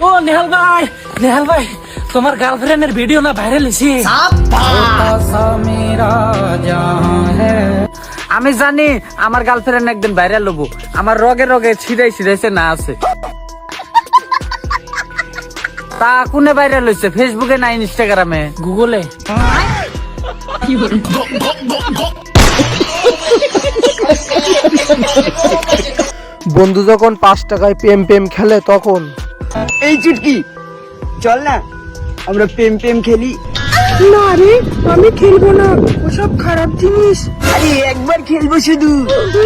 ও নেহাল ভাই নেহাল ভাই তোমার গার্লফ্রেন্ডের ভিডিও না ভাইরাল হয়েছে আমি জানি আমার গার্লফ্রেন্ড একদিন ভাইরাল হব। আমার রগে রগে ছিড়াই ছিড়াইছে না আছে। তা কোনে ভাইরাল হয়েছে ফেসবুকে না ইনস্টাগ্রামে গুগলে বন্ধু যখন পাঁচ টাকায় পেম পেম খেলে তখন এই চুটকি। চল না আমরা প্রেম প্রেম খেলি। না রে আমি খেলব না। ওসব খারাপ জিনিস। আরে একবার খেলব শুধু।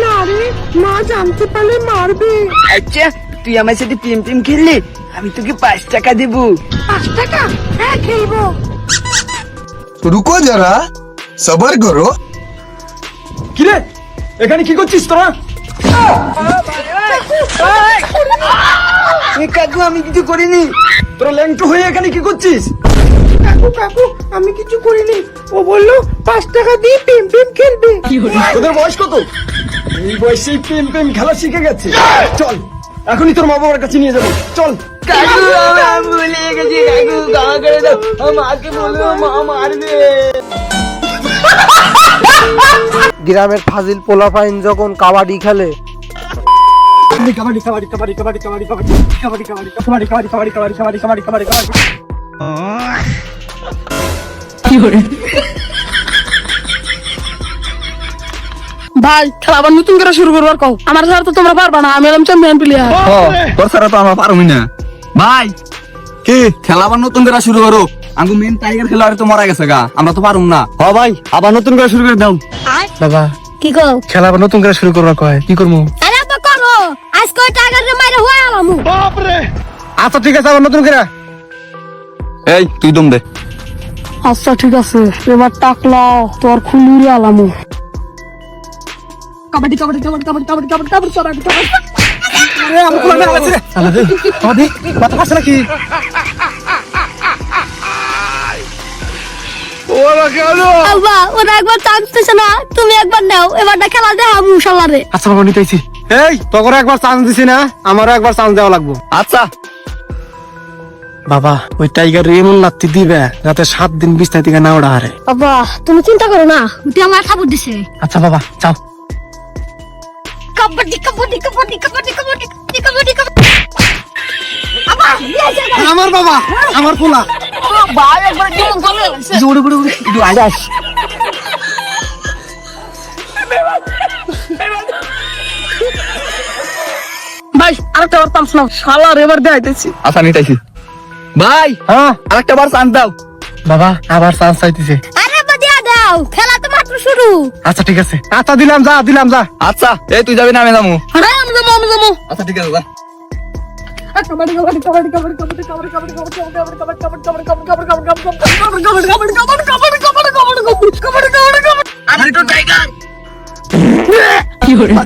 না রে মা জানতে পারলে মারবে। আচ্ছা তুই আমার সাথে প্রেম প্রেম খেললে আমি তোকে পাঁচ টাকা দেবো। পাঁচ টাকা? হ্যাঁ খেলব। রুকো যারা সবার করো। কিরে এখানে কি করছিস তোরা? কাকু আমি কিছু করিনি। তোরা ল্যাংটো হয়ে এখানে কি করছিস? কাকু কাকু আমি কিছু করিনি। ও বলল পাঁচ টাকা দিয়ে প্রেম প্রেম খেলবে। তোদের বয়স কত? এই বয়সেই প্রেম প্রেম খেলা শিখে গেছে। চল এখনই তোর মা বাবার কাছে নিয়ে যাব। চল। কাকু আমি ভুলে গেছি কাকু ক্ষমা করে দাও। মাকে বলব মা মারবে। গ্রামের ফাজিল পোলাপাইন যখন কাবাডি খেলে কাবাডি কাবাডি কাবাডি কাবাডি কাবাডি কাবাডি কাবাডি কাবাডি কাবাডি কাবাডি কাবাডি কাবাডি কাবাডি কাবাডি কাবাডি কাবাডি ভাই খেলা আবার নতুন করে শুরু করবার কও আমার স্যার তো তোমরা পারবা না আমি এলাম চ্যাম্পিয়ন প্লেয়ার তোর সারা তো আমরা পারবি না ভাই কি খেলা আবার নতুন করে শুরু করো আঙ্গু মেন টাইগার খেলোয়াড় তো মারা গেছে গা আমরা তো পারুম না হ ভাই আবার নতুন করে শুরু করে দাও বাবা কি কও খেলা আবার নতুন করে শুরু করবা কয় কি করব আরে আব্বা করো আজকে ওই টাইগারে মাইরে হয়ে আলামু আচ্ছা ঠিক আছে আবার নতুন করে। এই তুই দম দে। আচ্ছা ঠিক আছে এবার টাকলাও তোর খুলুরি আলামু। কাবাডি কাবাডি কাবাডি কাবাডি কাবাডি কাবাডি কাবাডি কাবাডি। কাবাডি? নাকি? ওরা একবার চান্স না তুমি একবার নাও এবারটা খেলা দে আমু শালারে আচ্ছা বাবা নিতেছি এই তোকে একবার চান্স দিছি না আমারও একবার চান্স দেওয়া লাগবো আচ্ছা বাবা ওই টাইগার এমন লাত্তি দিবে যাতে সাত দিন বিস্তার থেকে না ওড়া হারে বাবা তুমি চিন্তা করো না তুই আমার খাবার দিছে আচ্ছা বাবা চাও কাবাডি কাবাডি কাবাডি কাবাডি কাবাডি কাবাডি কাবাডি ইয়ে আমার বাবা আমার পোলা ভাই একবার উড়ে উড়ে উড়ে ভাই আরেকটা বার পাম্পস নাও শালার এবার দেখাইতেছি আচ্ছা নিতাইছি ভাই হ্যাঁ আরেকটা বার চান্স দাও বাবা আবার চান্স চাইতেছে আরে বাদিয়া দাও খেলা তো মাত্র শুরু আচ্ছা ঠিক আছে আচ্ছা দিলাম যা দিলাম যা আচ্ছা এই তুই যাবি না আমি যাব আরে আমি যাব আমি যাব আচ্ছা ঠিক আছে যা কাবাডি কাবাডি কাবাডি কাবাডি কাবাডি কাবাডি কাবাডি কাবাডি কাবাডি কাবাডি কাবাডি কাবাডি কাবাডি কাবাডি কাবাডি কাবাডি কাবাডি কাবাডি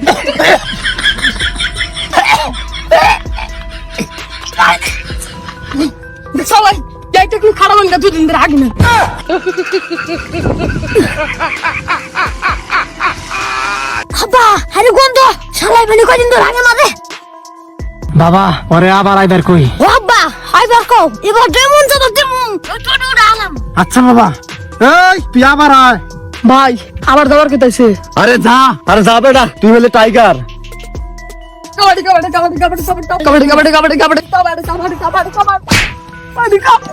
কাবাডি আগে না। আব্বা আরে গন্ধ! শালাই ধরে আগে মারে। বাবা পরে আবার আইবার কই? ও আব্বা আইবার কও। এবার যেমন তেমন আচ্ছা বাবা। এই তুই আবার আয়। ভাই আবার দাবার কেতাইছে আরে যা আরে যা বেটা তুই হলে টাইগার কাবাডি কাবাডি কাবাডি কাবাডি কাবাডি কাবাডি কাবাডি কাবাডি। কাবাডি কাবাডি কাবাডি কাবাডি কাবাডি।